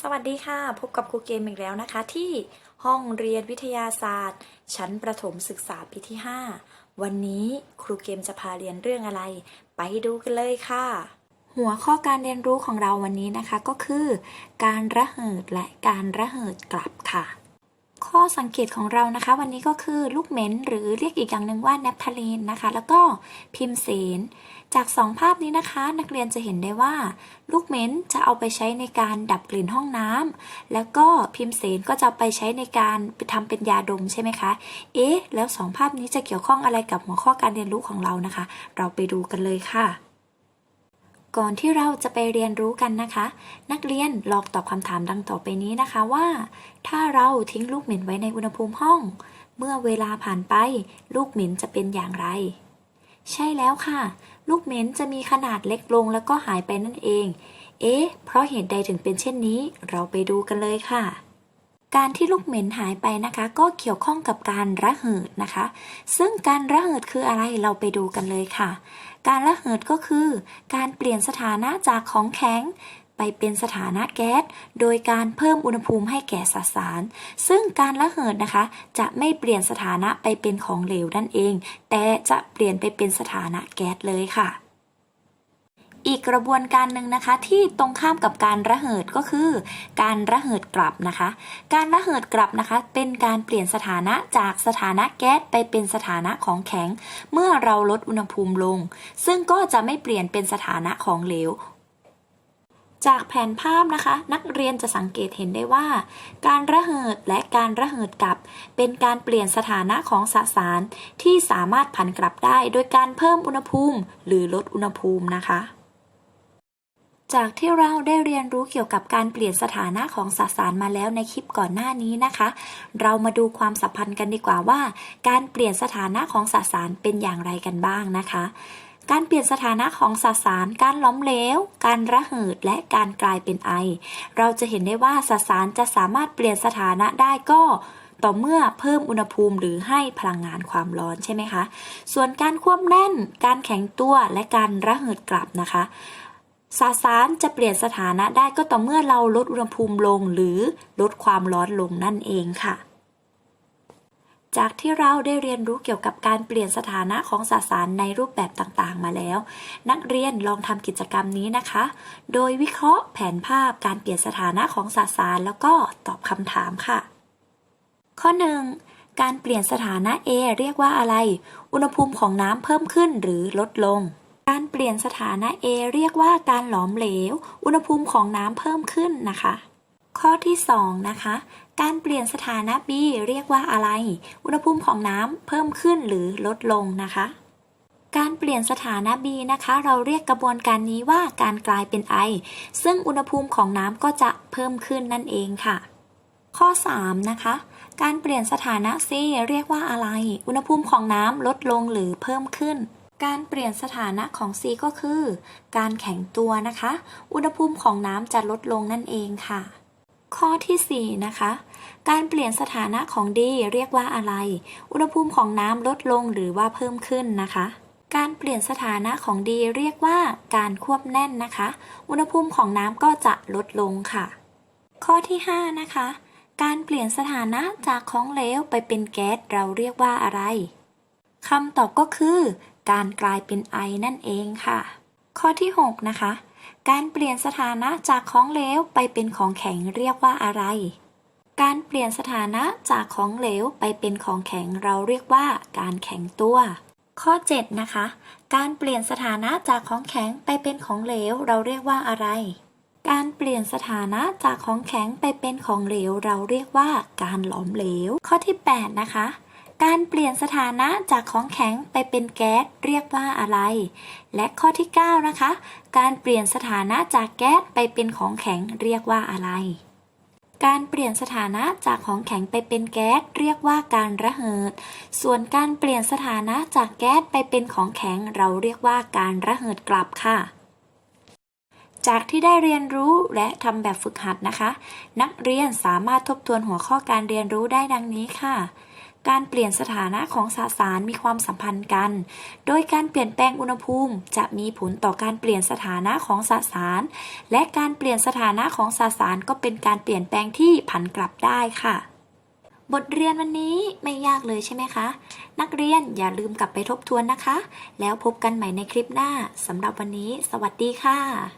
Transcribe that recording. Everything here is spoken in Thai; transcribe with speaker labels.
Speaker 1: สวัสดีค่ะ พบกับครูเกมอีกแล้วนะคะ ที่ห้องเรียนวิทยาศาสตร์ ชั้นประถมศึกษาปีที่ 5 วันนี้ครูเกมจะพาเรียนเรื่องอะไร ไปดูกันเลยค่ะ หัวข้อการเรียนรู้ของเราวันนี้นะคะก็คือ การระเหิดและการระเหิดกลับค่ะ ข้อสังเกตของเรานะคะ วันนี้ก็คือลูกเหม็นหรือเรียกอีกอย่างหนึ่งว่าแนปทาลีนนะคะ แล้วก็พิมเสน จากสองภาพนี้นะคะ นักเรียนจะเห็นได้ว่า ลูกเหม็นจะเอาไปใช้ในการดับกลิ่นห้องน้ำแล้วก็พิมเสนก็จะไปใช้ในการไปทำเป็นยาดมใช่ไหมคะเอ๊ะแล้วสองภาพนี้จะเกี่ยวข้องอะไรกับหัวข้อการเรียนรู้ของเรานะคะ เราไปดูกันเลยค่ะ ก่อนที่เราจะไปเรียนรู้กันนะคะ นักเรียนลองตอบคำถามดังต่อไปนี้นะคะว่า ถ้าเราทิ้งลูกเหม็นไว้ในอุณหภูมิห้อง เมื่อเวลาผ่านไป ลูกเหม็นจะเป็นอย่างไร ใช่แล้วค่ะ ลูกเหม็นจะมีขนาดเล็กลงแล้วก็หายไปนั่นเอง เอ๊ะ เพราะเหตุใดถึงเป็นเช่นนี้ เราไปดูกันเลยค่ะ การที่ลูกเหม็นหายไปนะคะ ก็เกี่ยวข้องกับการระเหิดนะคะ ซึ่งการระเหิดคืออะไรเราไปดูกันเลยค่ะ การระเหิดก็คือการเปลี่ยนสถานะจากของแข็งไปเป็นสถานะแก๊ส โดยการเพิ่มอุณหภูมิให้แก่สสาร ซึ่งการระเหิดนะคะ จะไม่เปลี่ยนสถานะไปเป็นของเหลวนั่นเอง แต่จะเปลี่ยนไปเป็นสถานะแก๊สเลยค่ะ อีกกระบวนการหนึ่งนะคะที่ตรงข้ามกับการระเหิดก็คือ การระเหิดกลับนะคะ การระเหิดกลับนะคะ เป็นการเปลี่ยนสถานะจากสถานะแก๊สไปเป็นสถานะของแข็ง เมื่อเราลดอุณหภูมิลง ซึ่งก็จะไม่เปลี่ยนเป็นสถานะของเหลวจากแผนภาพนะคะ นักเรียนจะสังเกตเห็นได้ว่า การระเหิดและการระเหิดกลับ เป็นการเปลี่ยนสถานะของสสารที่สามารถผันกลับได้ โดยการเพิ่มอุณหภูมิ หรือลดอุณหภูมินะคะ จากที่เราได้เรียนรู้เกี่ยวกับการเปลี่ยนสถานะของสสารมาแล้วในคลิปก่อนหน้านี้นะคะ เรามาดูความสัมพันธ์กันดีกว่าว่า การเปลี่ยนสถานะของสสารเป็นอย่างไรกันบ้างนะคะ การเปลี่ยนสถานะของสสาร การล้มเหลว การระเหิด และการกลายเป็นไอ เราจะเห็นได้ว่าสสารจะสามารถเปลี่ยนสถานะได้ก็ต่อเมื่อเพิ่มอุณหภูมิหรือให้พลังงานความร้อนใช่ไหมคะ ส่วนการควบแน่น การแข็งตัว และการระเหิดกลับนะคะ สสารจะเปลี่ยนสถานะได้ก็ต่อเมื่อเราลดอุณหภูมิลงหรือลดความร้อนลงนั่นเองค่ะ จากที่เราได้เรียนรู้เกี่ยวกับการเปลี่ยนสถานะของสสารในรูปแบบต่างๆ มาแล้ว นักเรียนลองทำกิจกรรมนี้นะคะ โดยวิเคราะห์แผนภาพการเปลี่ยนสถานะของสสารแล้วก็ตอบคำถามค่ะ ข้อ 1. การเปลี่ยนสถานะ A เรียกว่าอะไร อุณหภูมิของน้ำเพิ่มขึ้นหรือลดลง การเปลี่ยนสถานะ A เรียกว่าการหลอมเหลว อุณหภูมิของน้ำเพิ่มขึ้นนะคะ ข้อที่ 2 นะคะ การเปลี่ยนสถานะ B เรียกว่าอะไร อุณหภูมิของน้ำเพิ่มขึ้นหรือลดลงนะคะ การเปลี่ยนสถานะ B นะคะ เราเรียกกระบวนการนี้ว่าการกลายเป็นไอ ซึ่งอุณหภูมิของน้ำก็จะเพิ่มขึ้นนั่นเองค่ะ ข้อ 3 นะคะการเปลี่ยนสถานะ C เรียกว่าอะไร อุณหภูมิของน้ำลดลงหรือเพิ่มขึ้น การเปลี่ยนสถานะของ C ก็คือ การแข็งตัวนะคะ อุณหภูมิของน้ำจะลดลงนั่นเองค่ะ ข้อทีสี่4 นะคะ การเปลี่ยนสถานะของ D เรียกว่าอะไร อุณหภูมิของน้ำลดลงหรือว่าเพิ่มขึ้นนะคะ การเปลี่ยนสถานะของ D เรียกว่าการควบแน่นนะคะ อุณหภูมิของน้ำก็จะลดลงค่ะ ข้อที่ 5 นะคะ การเปลี่ยนสถานะจากของเหลวไปเป็นแก๊สเราเรียกว่าอะไรคำตอบก็คือ การกลายเป็นไอนั่นเองค่ะ ข้อที่ 6 นะคะ การเปลี่ยนสถานะจากของเหลวไปเป็นของแข็งเรียกว่าอะไร การเปลี่ยนสถานะจากของเหลวไปเป็นของแข็งเราเรียกว่าการแข็งตัว ข้อ 7 นะคะ การเปลี่ยนสถานะจากของแข็งไปเป็นของเหลวเราเรียกว่าอะไรการเปลี่ยนสถานะจากของแข็งไปเป็นของเหลวเราเรียกว่าการหลอมเหลว ข้อที่ 8 นะคะ การเปลี่ยนสถานะจากของแข็งไปเป็นแก๊สเรียกว่าอะไร และข้อที่ 9 นะคะ การเปลี่ยนสถานะจากแก๊สไปเป็นของแข็งเรียกว่าอะไร การเปลี่ยนสถานะจากของแข็งไปเป็นแก๊สเรียกว่าการระเหิด ส่วนการเปลี่ยนสถานะจากแก๊สไปเป็นของแข็งเราเรียกว่าการระเหิดกลับค่ะจากที่ได้เรียนรู้และทำแบบฝึกหัดนะคะ นักเรียนสามารถทบทวนหัวข้อการเรียนรู้ได้ดังนี้ค่ะ การเปลี่ยนสถานะของสสารมีความสัมพันธ์กัน โดยการเปลี่ยนแปลงอุณหภูมิจะมีผลต่อการเปลี่ยนสถานะของสสาร และการเปลี่ยนสถานะของสสารก็เป็นการเปลี่ยนแปลงที่ผันกลับได้ค่ะบทเรียนวันนี้ไม่ยากเลยใช่ไหมคะ นักเรียนอย่าลืมกลับไปทบทวนนะคะ แล้วพบกันใหม่ในคลิปหน้าสำหรับวันนี้ สวัสดีค่ะ